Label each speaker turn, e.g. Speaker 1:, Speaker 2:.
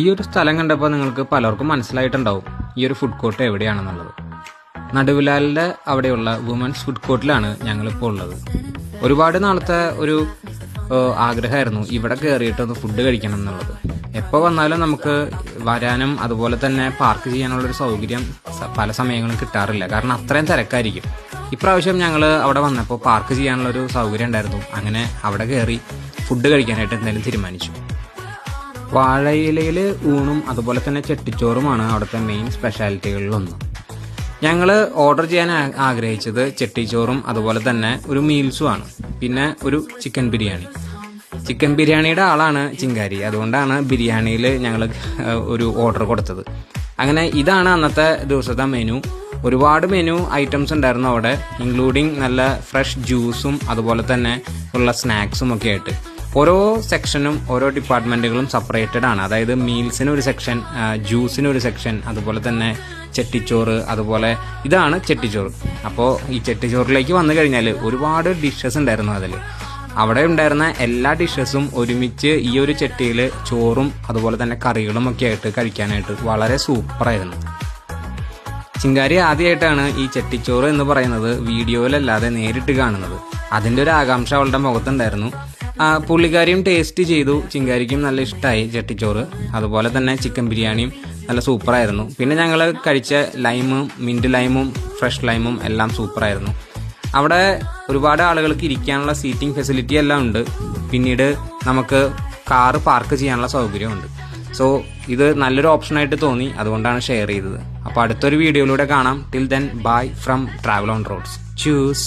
Speaker 1: ഈ ഒരു സ്ഥലം കണ്ടപ്പോൾ നിങ്ങൾക്ക് പലർക്കും മനസ്സിലായിട്ടുണ്ടാവും. ഈ ഒരു ഫുഡ് കോർട്ട് എവിടെയാണെന്നുള്ളത്. നടുവിലാലിന്റെ അവിടെയുള്ള വുമൻസ് ഫുഡ് കോർട്ടിലാണ് ഞങ്ങളിപ്പോൾ ഉള്ളത്. ഒരുപാട് നാളത്തെ ഒരു ആഗ്രഹമായിരുന്നു ഇവിടെ കയറിയിട്ടൊന്ന് ഫുഡ് കഴിക്കണം എന്നുള്ളത്. എപ്പോൾ വന്നാലും നമുക്ക് വരാനും അതുപോലെ തന്നെ പാർക്ക് ചെയ്യാനുള്ളൊരു സൗകര്യം പല സമയങ്ങളും കിട്ടാറില്ല. കാരണം അത്രയും തിരക്കായിരിക്കും. ഇപ്രാവശ്യം ഞങ്ങൾ അവിടെ വന്നപ്പോൾ പാർക്ക് ചെയ്യാനുള്ളൊരു സൗകര്യം ഉണ്ടായിരുന്നു. അങ്ങനെ അവിടെ കയറി ഫുഡ് കഴിക്കാനായിട്ട് എന്തായാലും തീരുമാനിച്ചു. വാഴയിലയിൽ ഊണും അതുപോലെ തന്നെ ചെട്ടിച്ചോറുമാണ് അവിടുത്തെ മെയിൻ സ്പെഷ്യാലിറ്റികളിലൊന്ന് ഞങ്ങൾ ഓർഡർ ചെയ്യാൻ ആഗ്രഹിച്ചത് ചെട്ടിച്ചോറും അതുപോലെ തന്നെ ഒരു മീൽസും ആണ് പിന്നെ ഒരു ചിക്കൻ ബിരിയാണി. ചിക്കൻ ബിരിയാണിയുടെ ആളാണ് ചിങ്കാരി. അതുകൊണ്ടാണ് ബിരിയാണിയിൽ ഞങ്ങൾ ഒരു ഓർഡർ കൊടുത്തത്. അങ്ങനെ ഇതാണ് അന്നത്തെ ദിവസത്തെ മെനു ഒരുപാട് മെനു ഐറ്റംസ് ഉണ്ടായിരുന്നു അവിടെ ഇൻക്ലൂഡിങ് നല്ല ഫ്രഷ് ജ്യൂസും അതുപോലെ തന്നെ ഉള്ള സ്നാക്സും ഒക്കെ ആയിട്ട്. ഓരോ സെക്ഷനും ഓരോ ഡിപ്പാർട്ട്മെന്റുകളും സെപ്പറേറ്റഡ് ആണ്. അതായത് മീൽസിന് ഒരു സെക്ഷൻ ജ്യൂസിന് ഒരു സെക്ഷൻ അതുപോലെ തന്നെ ചെട്ടിച്ചോറ് അതുപോലെ ഇതാണ് ചെട്ടിച്ചോറ്. അപ്പോൾ ഈ ചെട്ടിച്ചോറിലേക്ക് വന്നു കഴിഞ്ഞാൽ ഒരുപാട് ഡിഷസ് ഉണ്ടായിരുന്നു അതിൽ അവിടെ ഉണ്ടായിരുന്ന എല്ലാ ഡിഷസും ഒരുമിച്ച് ഈ ഒരു ചെട്ടിയിൽ ചോറും അതുപോലെ തന്നെ കറികളും ഒക്കെ ആയിട്ട് കഴിക്കാനായിട്ട് വളരെ സൂപ്പറായിരുന്നു ചിങ്കാരി ആദ്യമായിട്ടാണ് ഈ ചെട്ടിച്ചോറ് എന്ന് പറയുന്നത് വീഡിയോയിലല്ലാതെ നേരിട്ട് കാണുന്നത്. അതിന്റെ ഒരു ആകാംക്ഷ അവളുടെ മുഖത്തുണ്ടായിരുന്നു. പുള്ളിക്കാരിയും ടേസ്റ്റ് ചെയ്തു. ചിങ്കാരിക്കും നല്ല ഇഷ്ടമായി ചട്ടിച്ചോറ്. അതുപോലെ തന്നെ ചിക്കൻ ബിരിയാണിയും നല്ല സൂപ്പറായിരുന്നു പിന്നെ ഞങ്ങൾ കഴിച്ച ലൈമും മിന്റ് ലൈമും ഫ്രഷ് ലൈമും എല്ലാം സൂപ്പറായിരുന്നു അവിടെ ഒരുപാട് ആളുകൾക്ക് ഇരിക്കാനുള്ള സീറ്റിംഗ് ഫെസിലിറ്റി എല്ലാം ഉണ്ട്. പിന്നീട് നമുക്ക് കാറ് പാർക്ക് ചെയ്യാനുള്ള സൗകര്യമുണ്ട് സോ ഇത് നല്ലൊരു ഓപ്ഷനായിട്ട് തോന്നി. അതുകൊണ്ടാണ് ഷെയർ ചെയ്തത്. അപ്പോൾ അടുത്തൊരു വീഡിയോയിലൂടെ കാണാം. Till then bye from travel on roads choose